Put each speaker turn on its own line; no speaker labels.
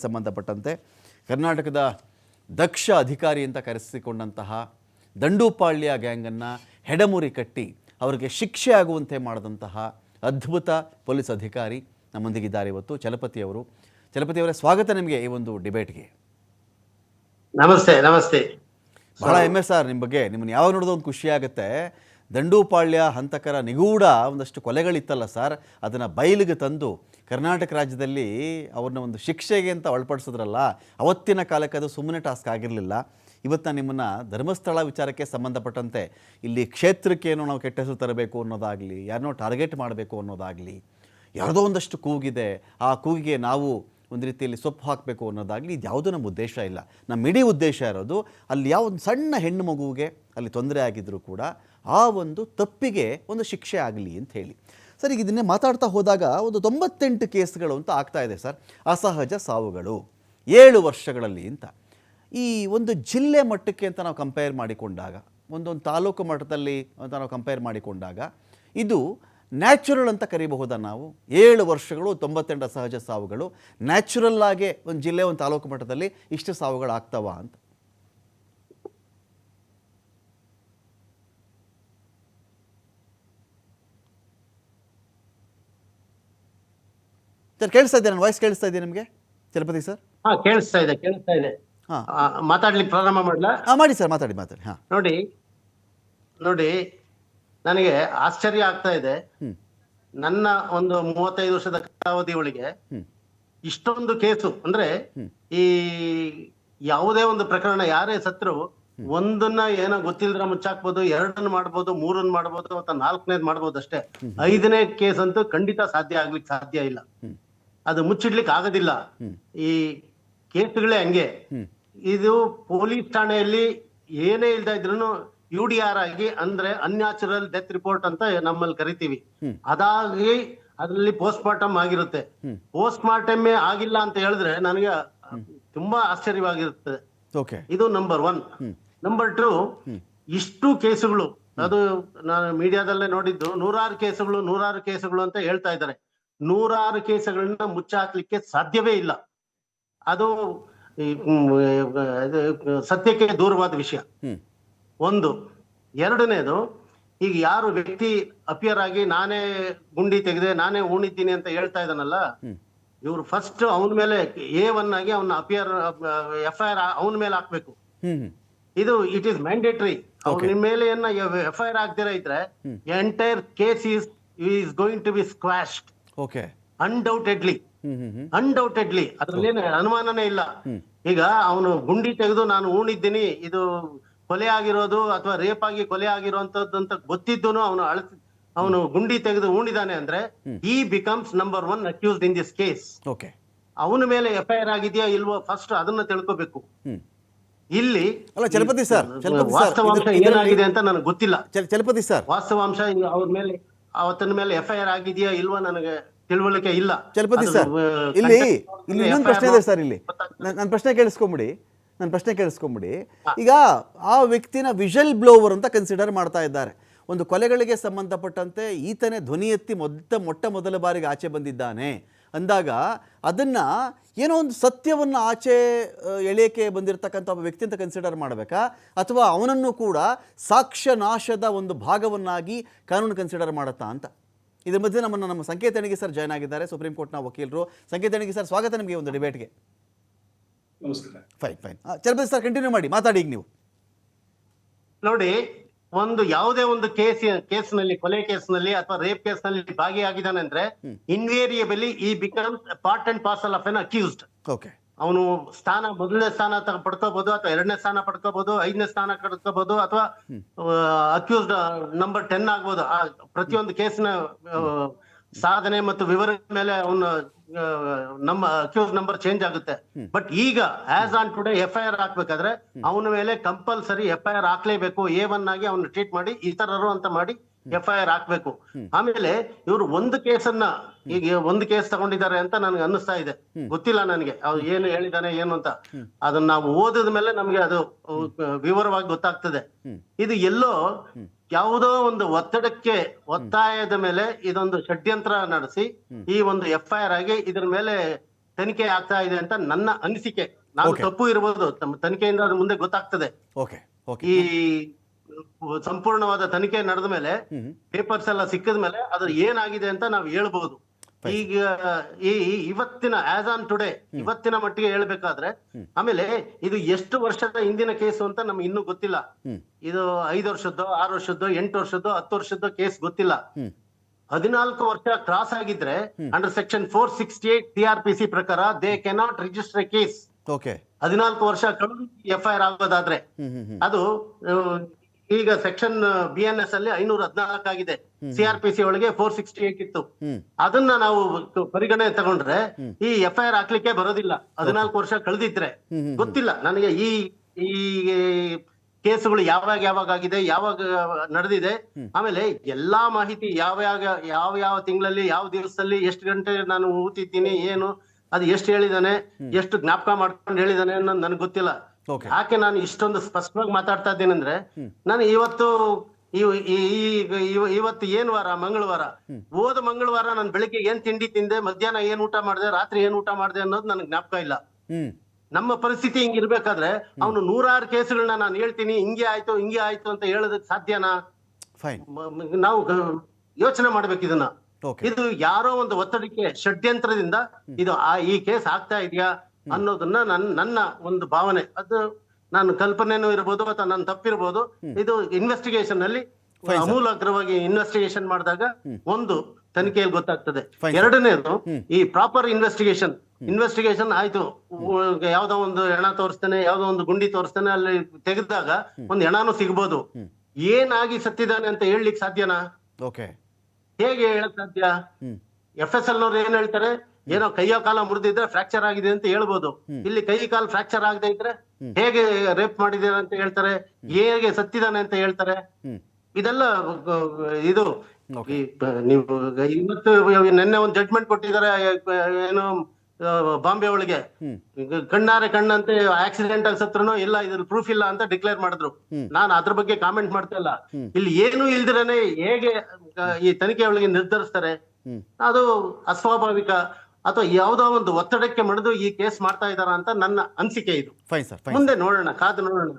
ಸಂಬಂಧಪಟ್ಟಂತೆ ಕರ್ನಾಟಕದ ದಕ್ಷ ಅಧಿಕಾರಿ ಅಂತ ಕರೆಸಿಕೊಂಡಂತಹ ದಂಡುಪಾಳ್ಯ ಗ್ಯಾಂಗನ್ನು ಹೆಡಮುರಿ ಕಟ್ಟಿ ಅವರಿಗೆ ಶಿಕ್ಷೆ ಆಗುವಂತೆ ಮಾಡಿದಂತಹ ಅದ್ಭುತ ಪೊಲೀಸ್ ಅಧಿಕಾರಿ ನಮ್ಮೊಂದಿಗಿದ್ದಾರೆ ಇವತ್ತು. ಚಲಪತಿ ಅವರು. ಚಲಪತಿ ಅವರೇ ಸ್ವಾಗತ ನಿಮಗೆ ಈ ಒಂದು ಡಿಬೇಟ್ಗೆ.
ನಮಸ್ತೆ ನಮಸ್ತೆ.
ಬಹಳ ಹೆಮ್ಮೆ ಸರ್ ನಿಮ್ಮ ಬಗ್ಗೆ. ನಿಮ್ಮನ್ನು ಯಾವಾಗ ನೋಡೋದು ಒಂದು ಖುಷಿ ಆಗುತ್ತೆ. ದಂಡೂಪಾಳ್ಯ ಹಂತಕರ ನಿಗೂಢ ಒಂದಷ್ಟು ಕೊಲೆಗಳಿತ್ತಲ್ಲ ಸರ್, ಅದನ್ನು ಬಯಲಿಗೆ ತಂದು ಕರ್ನಾಟಕ ರಾಜ್ಯದಲ್ಲಿ ಅವ್ರನ್ನ ಒಂದು ಶಿಕ್ಷೆಗೆ ಅಂತ ಒಳಪಡಿಸಿದ್ರಲ್ಲ, ಅವತ್ತಿನ ಕಾಲಕ್ಕೆ ಅದು ಸುಮ್ಮನೆ ಟಾಸ್ಕ್ ಆಗಿರಲಿಲ್ಲ. ಇವತ್ತು ನಾನು ನಿಮ್ಮನ್ನು ಧರ್ಮಸ್ಥಳ ವಿಚಾರಕ್ಕೆ ಸಂಬಂಧಪಟ್ಟಂತೆ ಇಲ್ಲಿ ಕ್ಷೇತ್ರಕ್ಕೆ ಕ್ಷೇತ್ರಕ್ಕೇನೋ ನಾವು ಕೆಟ್ಟ ಹೆಸರು ತರಬೇಕು ಅನ್ನೋದಾಗಲಿ, ಯಾರನ್ನೋ ಟಾರ್ಗೆಟ್ ಮಾಡಬೇಕು ಅನ್ನೋದಾಗಲಿ ಯಾವುದೋ ಒಂದಷ್ಟು ಕೂಗಿದೆ, ಆ ಕೂಗಿಗೆ ನಾವು ಒಂದು ರೀತಿಯಲ್ಲಿ ಸೊಪ್ಪು ಹಾಕಬೇಕು ಅನ್ನೋದಾಗಲಿ ಇದು ಯಾವುದೂ ನಮ್ಮ ಉದ್ದೇಶ ಇಲ್ಲ. ನಮ್ಮ ಇಡೀ ಉದ್ದೇಶ ಇರೋದು ಅಲ್ಲಿ ಯಾವ ಒಂದು ಸಣ್ಣ ಹೆಣ್ಣು ಮಗುವಿಗೆ ಅಲ್ಲಿ ತೊಂದರೆ ಆಗಿದ್ದರೂ ಕೂಡ ಆ ಒಂದು ತಪ್ಪಿಗೆ ಒಂದು ಶಿಕ್ಷೆ ಆಗಲಿ ಅಂತ ಹೇಳಿ. ಸರ್, ಈಗ ಇದನ್ನೇ ಮಾತಾಡ್ತಾ ಹೋದಾಗ ಒಂದು ತೊಂಬತ್ತೆಂಟು ಕೇಸ್ಗಳು ಅಂತ ಆಗ್ತಾ ಇದೆ ಸರ್. ಅಸಹಜ ಸಾವುಗಳು, ಏಳು ವರ್ಷಗಳಲ್ಲಿ ಅಂತ. ಈ ಒಂದು ಜಿಲ್ಲೆ ಮಟ್ಟಕ್ಕೆ ಅಂತ ನಾವು ಕಂಪೇರ್ ಮಾಡಿಕೊಂಡಾಗ, ಒಂದೊಂದು ತಾಲೂಕು ಮಟ್ಟದಲ್ಲಿ ಅಂತ ನಾವು ಕಂಪೇರ್ ಮಾಡಿಕೊಂಡಾಗ, ಇದು ನ್ಯಾಚುರಲ್ ಅಂತ ಕರಿಬಹುದಾ ನಾವು? ಏಳು ವರ್ಷಗಳು, ತೊಂಬತ್ತೆಂಟು ಅಸಹಜ ಸಾವುಗಳು ನ್ಯಾಚುರಲ್ ಆಗೇ ಒಂದು ಜಿಲ್ಲೆ, ಒಂದು ತಾಲೂಕು ಮಟ್ಟದಲ್ಲಿ ಇಷ್ಟು ಸಾವುಗಳು ಆಗ್ತಾವ ಅಂತ. ಸರ್ ಕೇಳಿಸ್ತಾ ಇದೆ ನನ್ನ ವಾಯ್ಸ್ ಕೇಳಿಸ್ತಾ ಇದೆ ನಿಮಗೆ? ಚಲಪತಿ ಸರ್?
ಹಾ ಕೇಳಿಸ್ತಾ ಇದೆ ಕೇಳಿಸ್ತಾ ಇದೆ.
ಹಾಂ.
ಮಾತಾಡ್ಲಿಕ್ಕೆ ಪ್ರಾರಂಭ ಮಾಡ್ಲಾ?
ಹಾಂ ಮಾಡಿ ಸರ್ ಮಾತಾಡಿ ಮಾತಾಡಿ ಹಾಂ.
ನೋಡಿ ನೋಡಿ ನನಗೆ ಆಶ್ಚರ್ಯ ಆಗ್ತಾ ಇದೆ.
ಹ್ಮ್.
ನನ್ನ ಒಂದು ಮೂವತ್ತೈದು ವರ್ಷದ ಕಾಲಾವಧಿ ಒಳಗೆ
ಹ್ಮ್.
ಇಷ್ಟೊಂದು ಕೇಸು ಅಂದ್ರೆ
ಹ್ಮ್.
ಈ ಯಾವುದೇ ಒಂದು ಪ್ರಕರಣ ಯಾರೇ ಸತ್ರು ಒಂದನ್ನ ಏನೋ ಗೊತ್ತಿಲ್ದ್ರ ಮುಚ್ಚಾಕ್ಬೋದು ಎರಡನ್ನ ಮಾಡ್ಬೋದು ಮೂರನ್ನ ಮಾಡ್ಬೋದು ಅಥವಾ ನಾಲ್ಕನೇದ್ ಮಾಡ್ಬೋದು ಅಷ್ಟೇ. ಐದನೇ ಕೇಸ್ ಅಂತೂ ಖಂಡಿತ ಸಾಧ್ಯ ಆಗ್ಲಿಕ್ಕೆ ಸಾಧ್ಯ ಇಲ್ಲ.
ಹ್ಮ್.
ಅದು ಮುಚ್ಚಿಡ್ಲಿಕ್ಕೆ ಆಗೋದಿಲ್ಲ. ಈ ಕೇಸ್ಗಳೇ ಹಂಗೆ. ಇದು ಪೊಲೀಸ್ ಠಾಣೆಯಲ್ಲಿ ಏನೇ ಇಲ್ದ ಇದ್ರು ಯು ಡಿ ಆರ್ ಆಗಿ ಅಂದ್ರೆ ಅನ್ಯಾಚುರಲ್ ಡೆತ್ ರಿಪೋರ್ಟ್ ಅಂತ ನಮ್ಮಲ್ಲಿ ಕರಿತೀವಿ. ಅದಾಗಿ ಅದರಲ್ಲಿ ಪೋಸ್ಟ್ ಮಾರ್ಟಮ್ ಆಗಿರುತ್ತೆ. ಪೋಸ್ಟ್ ಮಾರ್ಟಮ್ ಆಗಿಲ್ಲ ಅಂತ ಹೇಳಿದ್ರೆ ನನಗೆ ತುಂಬಾ ಆಶ್ಚರ್ಯವಾಗಿರುತ್ತೆ.
ಓಕೆ.
ಇದು ನಂಬರ್ ಒನ್ ನಂಬರ್ ಟು ಇಷ್ಟು ಕೇಸುಗಳು ಅದು ನಾನು ಮೀಡಿಯಾದಲ್ಲೇ ನೋಡಿದ್ದು ನೂರಾರು ಕೇಸುಗಳು ನೂರಾರು ಕೇಸುಗಳು ಅಂತ ಹೇಳ್ತಾ ಇದ್ದಾರೆ. ನೂರಾರು ಕೇಸುಗಳನ್ನ ಮುಚ್ಚಾಕ್ಲಿಕ್ಕೆ ಸಾಧ್ಯವೇ ಇಲ್ಲ. ಅದು ಸತ್ಯಕ್ಕೆ ದೂರವಾದ ವಿಷಯ. ಒಂದು. ಎರಡನೇದು ಈಗ ಯಾರು ವ್ಯಕ್ತಿ ಅಪಿಯರ್ ಆಗಿ ನಾನೇ ಗುಂಡಿ ತೆಗೆದೆ ನಾನೇ ಉಣಿದ್ದೀನಿ ಅಂತ ಹೇಳ್ತಾ ಇದ್ದಾನಲ್ಲ ಇವ್ರು ಫಸ್ಟ್ ಅವನ ಮೇಲೆ ಎ ಒನ್ ಆಗಿ ಅವನ ಅಪಿಯರ್ ಎಫ್ ಐ ಆರ್ ಅವನ ಮೇಲೆ ಹಾಕ್ಬೇಕು. ಇದು ಇಟ್ ಈಸ್ ಮ್ಯಾಂಡೇಟರಿ. ನಿಮ್ಮ ಮೇಲೆ ಏನ ಎಫ್ ಐ ಆರ್ ಹಾಕ್ದಿರ ಇದ್ರೆ entire case is is going to be squashed
okay
undoubtedly undoubtedly ಅದ್ರಲ್ಲಿ ಏನು ಅನುಮಾನನೇ ಇಲ್ಲ. ಈಗ ಅವನು ಗುಂಡಿ ತೆಗೆದು ನಾನು ಊಣಿದ್ದೀನಿ ಇದು ಕೊಲೆ ಆಗಿರೋದು ಅಥವಾ ರೇಪ್ ಆಗಿ ಕೊಲೆ ಆಗಿರುವಂತದ್ದು ಅಂತ ಗೊತ್ತಿದ್ದು ಅವನು ಅಳ ಅವನು ಗುಂಡಿ ತೆಗೆದು ಉಣಿದಾನೆ ಅಂದ್ರೆ. He becomes number one accused in this case
okay
ಅವನ ಮೇಲೆ ಎಫ್ ಐ ಆರ್ ಆಗಿದೆಯಾ ಇಲ್ವೋ ಫಸ್ಟ್ ಅದನ್ನ ತಿಳ್ಕೋಬೇಕು. ಇಲ್ಲಿ
ಅಲ್ಲ, ಚಲಪತಿ ಸರ್, ಚಲಪತಿ ಸರ್,
ವಾಸ್ತವಾಂಶ ಏನಾಗಿದೆ ಅಂತ ನನಗೆ ಗೊತ್ತಿಲ್ಲ.
ಚಲಪತಿ ಸರ್
ವಾಸ್ತವಾಂಶ ಅವ್ರ ಮೇಲೆ ಅವತ್ತನ ಮೇಲೆ ಎಫ್ ಐ ಆರ್ ಆಗಿದೆಯಾ ಇಲ್ವಾ ನನಗೆ ತಿಳುವಳಿಕೆ ಇಲ್ಲ.
ಚಲಪತಿ ಸರ್ ಇಲ್ಲಿ ಇಲ್ಲಿ ಇನ್ನೊಂದು ಪ್ರಶ್ನೆ ಇದೆ ಸರ್ ಇಲ್ಲಿ. ನನ್ನ ಪ್ರಶ್ನೆ ಕೇಳಿಸ್ಕೊಂಬಿಡಿ. ನನ್ನ ಪ್ರಶ್ನೆ ಕೇಳಿಸ್ಕೊಂಬಿಡಿ. ಈಗ ಆ ವ್ಯಕ್ತಿನ ವಿಷಲ್ ಬ್ಲೋವರ್ ಅಂತ ಕನ್ಸಿಡರ್ ಮಾಡ್ತಾ ಇದ್ದಾರೆ. ಒಂದು ಕೊಲೆಗಳಿಗೆ ಸಂಬಂಧಪಟ್ಟಂತೆ ಈತನೇ ಧ್ವನಿ ಎತ್ತಿ ಮೊತ್ತ ಮೊಟ್ಟ ಮೊದಲ ಬಾರಿಗೆ ಆಚೆ ಬಂದಿದ್ದಾನೆ. ಅಂದಾಗ ಅದನ್ನು ಏನೋ ಒಂದು ಸತ್ಯವನ್ನು ಆಚೆ ಎಳೆಯಕ್ಕೆ ಬಂದಿರತಕ್ಕಂಥ ಒಬ್ಬ ವ್ಯಕ್ತಿ ಅಂತ ಕನ್ಸಿಡರ್ ಮಾಡಬೇಕಾ? ಅಥವಾ ಅವನನ್ನು ಕೂಡ ಸಾಕ್ಷ್ಯ ನಾಶದ ಒಂದು ಭಾಗವನ್ನಾಗಿ ಕಾನೂನು ಕನ್ಸಿಡರ್ ಮಾಡುತ್ತಾ ಅಂತ. ಇದ್ರ ಮಧ್ಯೆ ನಮ್ಮನ್ನು ನಮ್ಮ ಸಂಕೇತಣಿಗೆ ಸರ್ ಜಾಯ್ನ್ ಆಗಿದ್ದಾರೆ. ಸುಪ್ರೀಂ ಕೋರ್ಟ್ನ ವಕೀಲರು. ಸಂಕೇತಣಿಗೆ ಸರ್ ಸ್ವಾಗತ ನಿಮಗೆ ಒಂದು ಡಿಬೇಟ್ಗೆ
ನಮಸ್ಕಾರ.
Fine fine Chalapathi sir continue ಮಾಡಿ. ಮಾತಾಡಿ ಈಗ ನೀವು.
ನೋಡಿ ಒಂದು ಯಾವುದೇ ಒಂದು ಕೇಸ್ ಕೇಸ್ನಲ್ಲಿ ಕೊಲೆ ಕೇಸ್ನಲ್ಲಿ ಅಥವಾ ರೇಪ್ ಕೇಸ್ನಲ್ಲಿ ಭಾಗಿಯಾಗಿದ್ದಾನೆ ಅಂದ್ರೆ invariably he become part and parcel of an accused
okay
ಅವನು ಸ್ಥಾನ ಮೊದಲನೇ ಸ್ಥಾನ ಪಡ್ಕೋಬಹುದು ಅಥವಾ ಎರಡನೇ ಸ್ಥಾನ ಪಡ್ಕೋಬಹುದು ಐದನೇ ಸ್ಥಾನ ಪಡ್ಕೋಬಹುದು ಅಥವಾ ಅಕ್ಯೂಸ್ಡ್ ನಂಬರ್ ಟೆನ್ ಆಗ್ಬೋದು. ಆ ಪ್ರತಿಯೊಂದು ಕೇಸ್ನ ಸಾಧನೆ ಮತ್ತು ವಿವರ ಮೇಲೆ ಅವನ ನಮ್ಮ ಅಕ್ಯೂಸ್ ನಂಬರ್ ಚೇಂಜ್ ಆಗುತ್ತೆ. ಬಟ್ ಈಗ as on today F I R ಹಾಕ್ಬೇಕಾದ್ರೆ ಅವನ ಮೇಲೆ ಕಂಪಲ್ಸರಿ ಎಫ್ ಐ ಆರ್ ಹಾಕ್ಲೇಬೇಕು. ಎ ಒನ್ ಆಗಿ ಅವನ್ನ ಟ್ರೀಟ್ ಮಾಡಿ ಇತರರು ಅಂತ ಮಾಡಿ ಎಫ್ ಐ ಆರ್ ಹಾಕ್ಬೇಕು ಆಮೇಲೆ ಇವರು ಒಂದು ಕೇಸನ್ನ ಈಗ ಒಂದು ಕೇಸ್ ತಗೊಂಡಿದ್ದಾರೆ ಅಂತ ನನ್ಗೆ ಅನ್ನಿಸ್ತಾ ಇದೆ. ಗೊತ್ತಿಲ್ಲ ನನಗೆ. ಅವ್ರು ಏನು ಹೇಳಿದಾನೆ ಏನು ಅಂತ. ಅದನ್ನ ನಾವು ಓದಿದ ಮೇಲೆ ನಮ್ಗೆ ಅದು ವಿವರವಾಗಿ ಗೊತ್ತಾಗ್ತದೆ. ಇದು ಎಲ್ಲೋ ಯಾವುದೋ ಒಂದು ಒತ್ತಡಕ್ಕೆ ಒತ್ತಾಯದ ಮೇಲೆ ಇದೊಂದು ಷಡ್ಯಂತ್ರ ನಡೆಸಿ ಈ ಒಂದು ಎಫ್ ಐ ಆರ್ ಆಗಿ ಇದ್ರ ಮೇಲೆ ತನಿಖೆ ಆಗ್ತಾ ಇದೆ ಅಂತ ನನ್ನ ಅನಿಸಿಕೆ.
ನಾವು
ತಪ್ಪು ಇರಬಹುದು ತನಿಖೆಯಿಂದ ಅದು ಮುಂದೆ ಗೊತ್ತಾಗ್ತದೆ. ಈ ಸಂಪೂರ್ಣವಾದ ತನಿಖೆ ನಡೆದ ಮೇಲೆ ಪೇಪರ್ಸ್ ಎಲ್ಲ ಸಿಕ್ಕಿದ ಮೇಲೆ ಅದ್ರ ಏನಾಗಿದೆ ಅಂತ ನಾವು ಹೇಳ್ಬಹುದು ಈಗ ಈ ಇವತ್ತಿನ ಆಸ್ ಆನ್ ಟುಡೇ ಇವತ್ತಿನ ಮಟ್ಟಿಗೆ ಹೇಳ್ಬೇಕಾದ್ರೆ ಆಮೇಲೆ ಇದು ಎಷ್ಟು ವರ್ಷದ ಹಿಂದಿನ ಕೇಸು ಅಂತ ನಮ್ಗೆ ಇನ್ನು ಗೊತ್ತಿಲ್ಲ. ಇದು ಐದು ವರ್ಷದ್ದು ಆರು ವರ್ಷದ್ದು ಎಂಟು ವರ್ಷದ್ದು ಹತ್ತು ವರ್ಷದ್ದು ಕೇಸ್ ಗೊತ್ತಿಲ್ಲ. ಹದಿನಾಲ್ಕು ವರ್ಷ ಕ್ರಾಸ್ ಆಗಿದ್ರೆ under section four sixty eight T R P C ಪ್ರಕಾರ ದೇ ಕೆನಾಟ್ ರಿಜಿಸ್ಟರ್ ಕೇಸ್ ಹದಿನಾಲ್ಕು ವರ್ಷ ಕಳೆದು ಎಫ್ ಐ ಆರ್ ಆಗೋದಾದ್ರೆ. ಅದು ಈಗ ಸೆಕ್ಷನ್ ಬಿ ಎನ್ ಎಸ್ ಅಲ್ಲಿ ಐನೂರ ಹದಿನಾಲ್ಕು ಆಗಿದೆ. ಸಿ ಆರ್ ಪಿ ಸಿ ಒಳಗೆ ಫೋರ್ ಸಿಕ್ಸ್ಟಿ ಏಟ್ ಇತ್ತು ಅದನ್ನ ನಾವು ಪರಿಗಣನೆ ತಗೊಂಡ್ರೆ ಈ ಎಫ್ ಐ ಆರ್ ಹಾಕ್ಲಿಕ್ಕೆ ಬರೋದಿಲ್ಲ. ಹದಿನಾಲ್ಕು ವರ್ಷ ಕಳೆದಿದ್ರೆ. ಗೊತ್ತಿಲ್ಲ. ನನಗೆ ಈ ಈ ಕೇಸುಗಳು ಯಾವಾಗ ಯಾವಾಗ ಆಗಿದೆ ಯಾವಾಗ ನಡೆದಿದೆ. ಆಮೇಲೆ ಎಲ್ಲಾ ಮಾಹಿತಿ ಯಾವ ಯಾವ ಯಾವ ಯಾವ ತಿಂಗಳಲ್ಲಿ ಯಾವ ದಿವಸದಲ್ಲಿ ಎಷ್ಟು ಗಂಟೆ ನಾನು ಊತಿದ್ದೀನಿ ಏನು ಅದು ಎಷ್ಟು ಹೇಳಿದಾನೆ ಎಷ್ಟು ಜ್ಞಾಪಕ ಮಾಡ್ಕೊಂಡು ಹೇಳಿದಾನೆ ಅನ್ನೋದು ನನಗೆ ಗೊತ್ತಿಲ್ಲ. ಯಾಕೆ ನಾನು ಇಷ್ಟೊಂದು ಸ್ಪಷ್ಟವಾಗಿ ಮಾತಾಡ್ತಾ ಇದ್ದೀನಿ ಅಂದ್ರೆ ನಾನು ಇವತ್ತು ಇವತ್ತು ಏನ್ ವಾರ? ಮಂಗಳವಾರ. ಹೋದ ಮಂಗಳವಾರ ನಾನು ಬೆಳಿಗ್ಗೆ ಏನ್ ತಿಂಡಿ ತಿಂದೆ ಮಧ್ಯಾಹ್ನ ಏನ್ ಊಟ ಮಾಡಿದೆ ರಾತ್ರಿ ಏನ್ ಊಟ ಮಾಡಿದೆ ಅನ್ನೋದು ನನಗೆ ಜ್ಞಾಪಕ ಇಲ್ಲ. ನಮ್ಮ ಪರಿಸ್ಥಿತಿ ಹಿಂಗಿರ್ಬೇಕಾದ್ರೆ ಅವನು ನೂರಾರು ಕೇಸುಗಳನ್ನ ನಾನು ಹೇಳ್ತೀನಿ ಹಿಂಗೆ ಆಯ್ತು ಹಿಂಗೆ ಆಯ್ತು ಅಂತ ಹೇಳೋದಕ್ಕೆ ಸಾಧ್ಯನಾ? ನಾವು ಯೋಚನೆ ಮಾಡ್ಬೇಕು ಇದನ್ನ. ಇದು ಯಾರೋ ಒಂದು ಒತ್ತಡಕ್ಕೆ ಷಡ್ಯಂತ್ರದಿಂದ ಇದು ಆ ಈ ಕೇಸ್ ಆಗ್ತಾ ಇದೆಯಾ? ಅನ್ನೋದನ್ನ ನನ್ನ ನನ್ನ ಒಂದು ಭಾವನೆ. ಅದು ನಾನು ಕಲ್ಪನೆನೂ ಇರ್ಬೋದು ಅಥವಾ ನಾನು ತಪ್ಪಿರ್ಬೋದು. ಇದು ಇನ್ವೆಸ್ಟಿಗೇಷನ್ ಅಲ್ಲಿ ಅಮೂಲಾಗ್ರವಾಗಿ ಇನ್ವೆಸ್ಟಿಗೇಷನ್ ಮಾಡಿದಾಗ ಒಂದು ತನಿಖೆಯಲ್ಲಿ ಗೊತ್ತಾಗ್ತದೆ. ಎರಡನೇದು ಈ ಪ್ರಾಪರ್ ಇನ್ವೆಸ್ಟಿಗೇಷನ್ ಇನ್ವೆಸ್ಟಿಗೇಷನ್ ಆಯ್ತು. ಯಾವ್ದೋ ಒಂದು ಹೆಣ ತೋರಿಸ್ತಾನೆ ಯಾವ್ದೋ ಒಂದು ಗುಂಡಿ ತೋರಿಸ್ತಾನೆ ಅಲ್ಲಿ ತೆಗೆದಾಗ ಒಂದು ಹೆಣಾನು ಸಿಗ್ಬೋದು. ಏನಾಗಿ ಸತ್ತಿದ್ದಾನೆ ಅಂತ ಹೇಳಲಿಕ್ಕೆ ಸಾಧ್ಯನಾ? ಹೇಗೆ ಹೇಳಕ್ ಸಾಧ್ಯ? ಎಫ್ ಎಸ್ ಎಲ್ ನವ್ರು ಏನ್ ಹೇಳ್ತಾರೆ? ಏನೋ ಕೈಯೋ ಕಾಲ ಮುರಿದಿದ್ರೆ ಫ್ರಾಕ್ಚರ್ ಆಗಿದೆ ಅಂತ ಹೇಳ್ಬೋದು. ಇಲ್ಲಿ ಕೈ ಕಾಲು ಫ್ರಾಕ್ಚರ್ ಆಗದೆ ಇದ್ರೆ ಹೇಗೆ ರೇಪ್ ಮಾಡಿದೀರ ಅಂತ ಹೇಳ್ತಾರೆ ಹೇಗೆ ಸತ್ತಿದಾನೆ ಅಂತ ಹೇಳ್ತಾರೆ. ಇದೆಲ್ಲ ಇದು ನೀವು ಇವತ್ತು ನಿನ್ನೆ ಒಂದು ಜಡ್ಜ್ಮೆಂಟ್ ಕೊಟ್ಟಿದ್ದಾರೆ ಏನು ಬಾಂಬೆ ಒಳಗೆ ಕಣ್ಣಾರೆ ಕಣ್ಣಂತೆ ಆಕ್ಸಿಡೆಂಟ್ ಆಗಿ ಸತ್ರನು ಇಲ್ಲ ಇದ್ರ ಪ್ರೂಫ್ ಇಲ್ಲ ಅಂತ ಡಿಕ್ಲೇರ್ ಮಾಡಿದ್ರು. ನಾನು ಅದ್ರ ಬಗ್ಗೆ ಕಾಮೆಂಟ್ ಮಾಡ್ತಾ ಇಲ್ಲ. ಇಲ್ಲಿ ಏನು ಇಲ್ದಿರನೆ ಹೇಗೆ ಈ ತನಿಖೆ ಒಳಗೆ ನಿರ್ಧರಿಸ್ತಾರೆ ಅದು ಅಸ್ವಾಭಾವಿಕ. ಅಥವಾ ಯಾವುದೋ ಒಂದು ಒತ್ತಡಕ್ಕೆ ಮಣಿದು ಈ ಕೇಸ್ ಮಾಡ್ತಾ ಇದಾರ ಅಂತ ನನ್ನ ಅನಿಸಿಕೆ ಇದು.
ಫೈನ್ ಸರ್ ಫೈನ್
ಮುಂದೆ ನೋಡೋಣ ಕಾದು ನೋಡೋಣ.